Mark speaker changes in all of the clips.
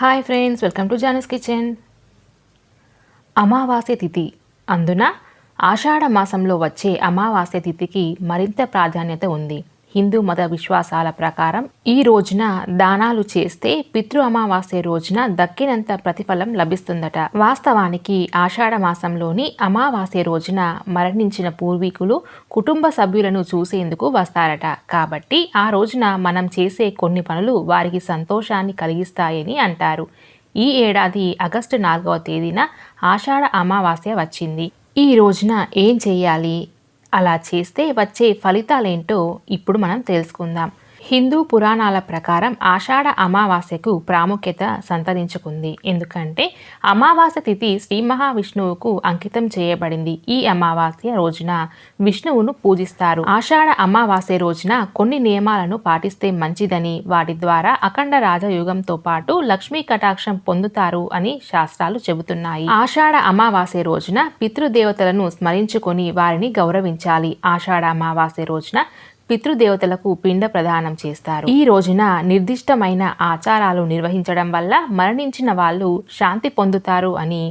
Speaker 1: Hi friends welcome to Jana's kitchen అమావాస్య తిథి. అందున ఆషాఢ మాసంలో వచ్చే అమావాస్య తిథికి మరింత ప్రాధాన్యత ఉంది. హిందూ మత విశ్వాసాల ప్రకారం ఈ రోజున దానాలు చేస్తే పితృ అమావాస్య రోజున దక్కినంత ప్రతిఫలం లభిస్తుందట. వాస్తవానికి ఆషాఢ మాసంలోని అమావాస్య రోజున మరణించిన పూర్వీకులు కుటుంబ సభ్యులను చూసేందుకు వస్తారట. కాబట్టి ఆ రోజున మనం చేసే కొన్ని పనులు వారికి సంతోషాన్ని కలిగిస్తాయని అంటారు. ఈ ఏడాది ఆగస్టు నాలుగవ తేదీన ఆషాఢ అమావాస్య వచ్చింది. ఈ రోజున ఏం చేయాలి? అలా చేస్తే వచ్చే ఫలితాలేంటో ఇప్పుడు మనం తెలుసుకుందాం. హిందూ పురాణాల ప్రకారం ఆషాఢ అమావాస్యకు ప్రాముఖ్యత సంతరించుకుంది. ఎందుకంటే అమావాస్య తిథి శ్రీ మహావిష్ణువుకు అంకితం చేయబడింది. ఈ అమావాస్య రోజున విష్ణువును పూజిస్తారు. ఆషాఢ అమావాస్య రోజున కొన్ని నియమాలను పాటిస్తే మంచిదని వాటి ద్వారా అఖండ రాజయుగంతో పాటు లక్ష్మీ కటాక్షం పొందుతారు అని శాస్త్రాలు చెబుతున్నాయి. ఆషాఢ అమావాస్య రోజున పితృదేవతలను స్మరించుకొని వారిని గౌరవించాలి. ఆషాఢ అమావాస్య రోజున పితృదేవతలకు పిండ ప్రదానం చేస్తారు. ఈ రోజున నిర్దిష్టమైన ఆచారాలు నిర్వహించడం వల్ల మరణించిన వాళ్ళు శాంతి పొందుతారు అని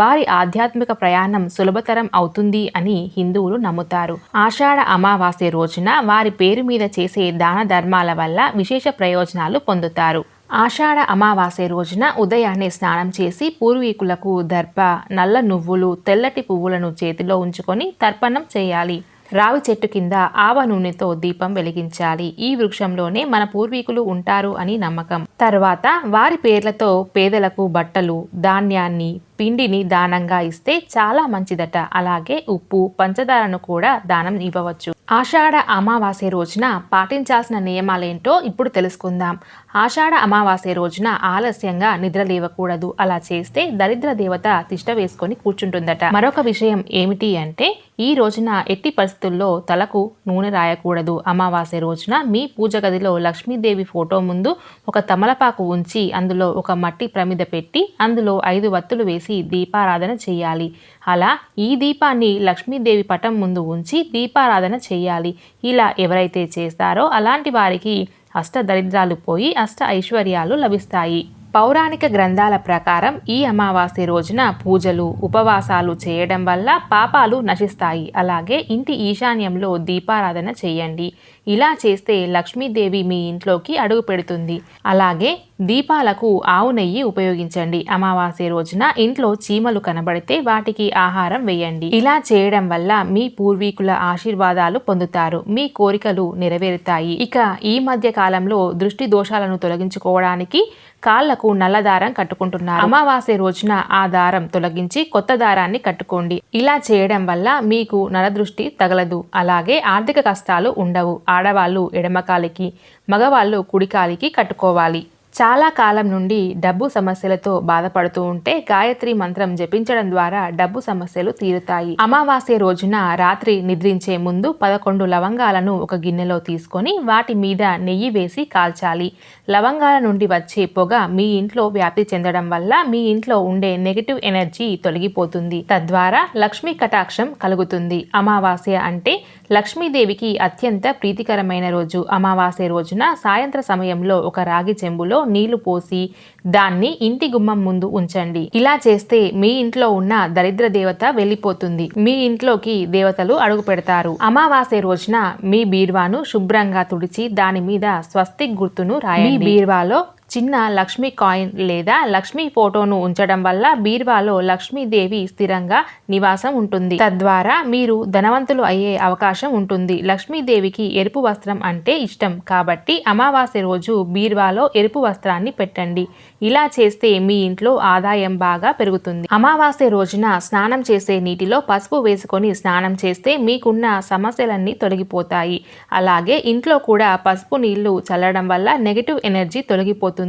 Speaker 1: వారి ఆధ్యాత్మిక ప్రయాణం సులభతరం అవుతుంది అని హిందువులు నమ్ముతారు. ఆషాఢ అమావాస్య రోజున వారి పేరు మీద చేసే దాన ధర్మాల వల్ల విశేష ప్రయోజనాలు పొందుతారు. ఆషాఢ అమావాస్య రోజున ఉదయాన్నే స్నానం చేసి పూర్వీకులకు దర్భ నల్ల నువ్వులు తెల్లటి పువ్వులను చేతిలో ఉంచుకొని తర్పణం చేయాలి. రావి చెట్టు కింద ఆవ నూనెతో దీపం వెలిగించాలి. ఈ వృక్షంలోనే మన పూర్వీకులు ఉంటారు అని నమ్మకం. తర్వాత వారి పేర్లతో పేదలకు బట్టలు ధాన్యాన్ని పిండిని దానంగా ఇస్తే చాలా మంచిదట. అలాగే ఉప్పు పంచదారను కూడా దానం ఇవ్వవచ్చు. ఆషాఢ అమావాస్య రోజున పాటించాల్సిన నియమాలేంటో ఇప్పుడు తెలుసుకుందాం. ఆషాఢ అమావాస్య రోజున ఆలస్యంగా నిద్ర లేవకూడదు. అలా చేస్తే దరిద్ర దేవత తిష్ట వేసుకొని కూర్చుంటుందట. మరొక విషయం ఏమిటి అంటే ఈ రోజున ఎట్టి పరిస్థితుల్లో తలకు నూనె రాయకూడదు. అమావాస్య రోజున మీ పూజ గదిలో లక్ష్మీదేవి ఫోటో ముందు ఒక తమలపాకు ఉంచి అందులో ఒక మట్టి ప్రమిద పెట్టి అందులో ఐదు వత్తులు వేసి దీపారాధన చేయాలి. అలా ఈ దీపాన్ని లక్ష్మీదేవి పటం ముందు ఉంచి దీపారాధన చేయాలి. ఇలా ఎవరైతే చేస్తారో అలాంటి వారికి అష్ట దరిద్రాలు పోయి అష్ట ఐశ్వర్యాలు లభిస్తాయి. పౌరాణిక గ్రంథాల ప్రకారం ఈ అమావాస్య రోజున పూజలు ఉపవాసాలు చేయడం వల్ల పాపాలు నశిస్తాయి. అలాగే ఇంటి ఈశాన్యంలో దీపారాధన చేయండి. ఇలా చేస్తే లక్ష్మీదేవి మీ ఇంట్లోకి అడుగు పెడుతుంది. అలాగే దీపాలకు ఆవు నెయ్యి ఉపయోగించండి. అమావాస్య రోజున ఇంట్లో చీమలు కనబడితే వాటికి ఆహారం వేయండి. ఇలా చేయడం వల్ల మీ పూర్వీకుల ఆశీర్వాదాలు పొందుతారు. మీ కోరికలు నెరవేరుతాయి. ఇక ఈ మధ్య కాలంలో దృష్టి దోషాలను తొలగించుకోవడానికి కాళ్ళకు నల్ల దారం కట్టుకుంటున్నారు. అమావాస్య రోజున ఆ దారం తొలగించి కొత్త దారాన్ని కట్టుకోండి. ఇలా చేయడం వల్ల మీకు నరదృష్టి తగలదు. అలాగే ఆర్థిక కష్టాలు ఉండవు. ఆడవాళ్ళు ఎడమకాలికి మగవాళ్ళు కుడికాలికి కట్టుకోవాలి. చాలా కాలం నుండి డబ్బు సమస్యలతో బాధపడుతూ ఉంటే గాయత్రి మంత్రం జపించడం ద్వారా డబ్బు సమస్యలు తీరుతాయి. అమావాస్య రోజున రాత్రి నిద్రించే ముందు పదకొండు లవంగాలను ఒక గిన్నెలో తీసుకొని వాటి మీద నెయ్యి వేసి కాల్చాలి. లవంగాల నుండి వచ్చే పొగ మీ ఇంట్లో వ్యాప్తి చెందడం వల్ల మీ ఇంట్లో ఉండే నెగిటివ్ ఎనర్జీ తొలగిపోతుంది. తద్వారా లక్ష్మీ కటాక్షం కలుగుతుంది. అమావాస్య అంటే లక్ష్మీదేవికి అత్యంత ప్రీతికరమైన రోజు. అమావాస్య రోజున సాయంత్ర సమయంలో ఒక రాగి చెంబులో నీళ్ళు పోసి దాన్ని ఇంటి గుమ్మం ముందు ఉంచండి. ఇలా చేస్తే మీ ఇంట్లో ఉన్న దరిద్ర దేవత వెళ్ళిపోతుంది. మీ ఇంట్లోకి దేవతలు అడుగు పెడతారు. అమావాస్య రోజున మీ బీర్వాను శుభ్రంగా తుడిచి దాని మీద స్వస్తిక్ గుర్తును రాయండి. బీర్వాలో చిన్న లక్ష్మీ కాయిన్ లేదా లక్ష్మీ ఫోటోను ఉంచడం వల్ల బీర్వాలో లక్ష్మీదేవి స్థిరంగా నివాసం ఉంటుంది. తద్వారా మీరు ధనవంతులు అయ్యే అవకాశం ఉంటుంది. లక్ష్మీదేవికి ఎరుపు వస్త్రం అంటే ఇష్టం. కాబట్టి అమావాస్య రోజు బీర్వాలో ఎరుపు వస్త్రాన్ని పెట్టండి. ఇలా చేస్తే మీ ఇంట్లో ఆదాయం బాగా పెరుగుతుంది. అమావాస్య రోజున స్నానం చేసే నీటిలో పసుపు వేసుకొని స్నానం చేస్తే మీకున్న సమస్యలన్నీ తొలగిపోతాయి. అలాగే ఇంట్లో కూడా పసుపు నీళ్ళు చల్లడం వల్ల నెగిటివ్ ఎనర్జీ తొలగిపోతుంది.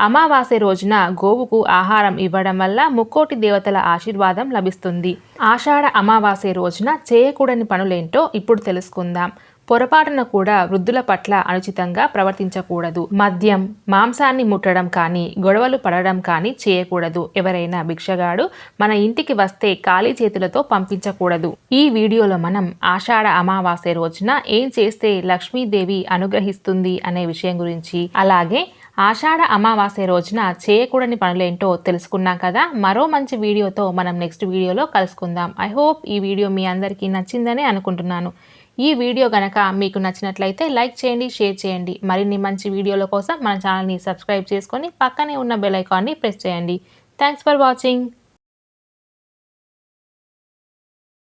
Speaker 1: అమావాస్య రోజున గోవుకు ఆహారం ఇవ్వడం వల్ల ముక్కోటి దేవతల ఆశీర్వాదం లభిస్తుంది. ఆషాఢ అమావాస్య రోజున చేయకూడని పనులేంటో ఇప్పుడు తెలుసుకుందాం. పొరపాటున కూడా వృద్ధుల పట్ల అనుచితంగా ప్రవర్తించకూడదు. మద్యం మాంసాన్ని ముట్టడం కానీ గొడవలు పడడం కానీ చేయకూడదు. ఎవరైనా భిక్షగాడు మన ఇంటికి వస్తే ఖాళీ చేతులతో పంపించకూడదు. ఈ వీడియోలో మనం ఆషాఢ అమావాస్య రోజున ఏం చేస్తే లక్ష్మీదేవి అనుగ్రహిస్తుంది అనే విషయం గురించి అలాగే ఆషాఢ అమావాస్య రోజున చేయకూడని పనులేంటో తెలుసుకున్నాం కదా? మరో మంచి వీడియోతో మనం నెక్స్ట్ వీడియోలో కలుసుకుందాం. ఐ హోప్ ఈ వీడియో మీ అందరికీ నచ్చిందని అనుకుంటున్నాను. ఈ వీడియో గనక మీకు నచ్చినట్లయితే లైక్ చేయండి షేర్ చేయండి. మరిన్ని మంచి వీడియోల కోసం మన ఛానల్ని సబ్స్క్రైబ్ చేసుకొని పక్కనే ఉన్న బెల్ ఐకాన్ని ప్రెస్ చేయండి. Thanks for watching